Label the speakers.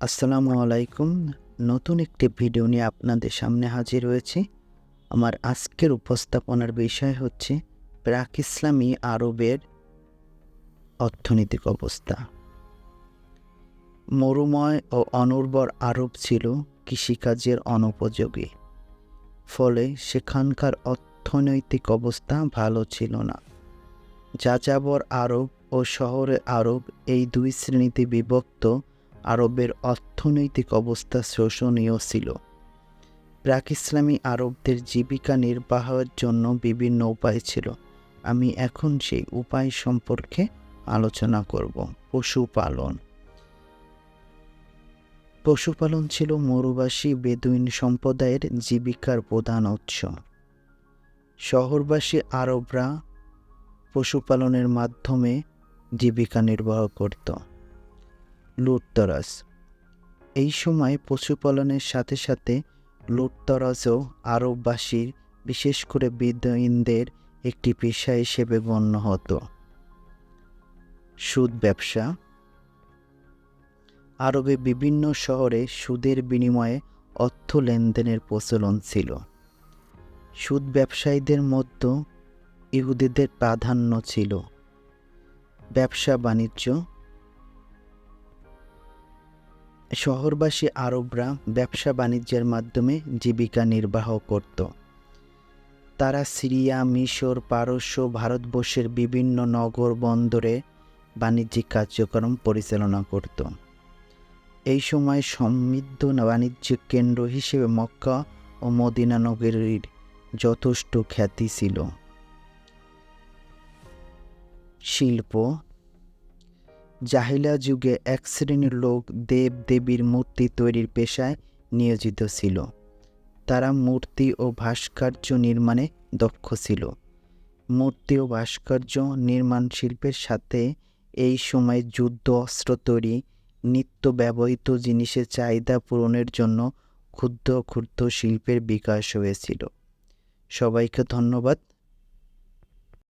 Speaker 1: আসসালামু আলাইকুম। নতুন একটি ভিডিও নিয়ে আপনাদের সামনে হাজির হয়েছি। আমার আজকের উপস্থাপনার বিষয় হচ্ছে প্রাক ইসলামী আরবের অর্থনৈতিক অবস্থা। মরুময় ও অনুর্বর আরব ছিল কৃষিকাজের অনুপযোগী। ফলে সেখানকার অর্থনৈতিক অবস্থা ভালো ছিল না। যাযাবর আরব ও শহরে আরব এই দুই শ্রেণীতে বিভক্ত আরবের অর্থনৈতিক অবস্থা শোষণীয় ছিল। প্রাক ইসলামী আরবদের জীবিকা নির্বাহের জন্য বিভিন্ন উপায় ছিল। আমি এখন সেই উপায় সম্পর্কে আলোচনা করব। পশুপালন। পশুপালন ছিল মরুবাসী বেদুইন সম্প্রদায়ের জীবিকার প্রধান উৎস। শহরবাসী আরবরা পশুপালনের মাধ্যমে জীবিকা নির্বাহ করত। লুটতরাজ। এই সময় পশুপালনের সাথে সাথে লুটতরাজও আরববাসীর, বিশেষ করে বিদ্যইনদের একটি পেশা হিসেবে গণ্য হতো। সুদ ব্যবসা। আরবে বিভিন্ন শহরে সুদের বিনিময়ে অর্থ লেনদেনের প্রচলন ছিল। সুদ ব্যবসায়ীদের মধ্যে ইহুদিদের প্রাধান্য ছিল। ব্যবসা বাণিজ্য শহরবাসী আরবরা ব্যবসা বাণিজ্যের মাধ্যমে জীবিকা নির্বাহ করত। তারা সিরিয়া, মিশর, পারস্য, ভারতবর্ষের বিভিন্ন নগর বন্দরে বাণিজ্যিক কার্যক্রম পরিচালনা করত। এই সময় সমৃদ্ধ বাণিজ্যিক কেন্দ্র হিসেবে মক্কা ও মদিনা নগরীর যথেষ্ট খ্যাতি ছিল। শিল্প জাহিলা যুগে এক শ্রেণির লোক দেব দেবীর মূর্তি তৈরির পেশায় নিয়োজিত ছিল। তারা মূর্তি ও ভাস্কর্য নির্মাণে দক্ষ ছিল। মূর্তি ও ভাস্কর্য নির্মাণ শিল্পের সাথে এই সময় যুদ্ধ, অস্ত্র তৈরি, নিত্য ব্যবহৃত জিনিসের চাহিদা পূরণের জন্য ক্ষুদ্র ক্ষুদ্র শিল্পের বিকাশ হয়েছিল। সবাইকে ধন্যবাদ।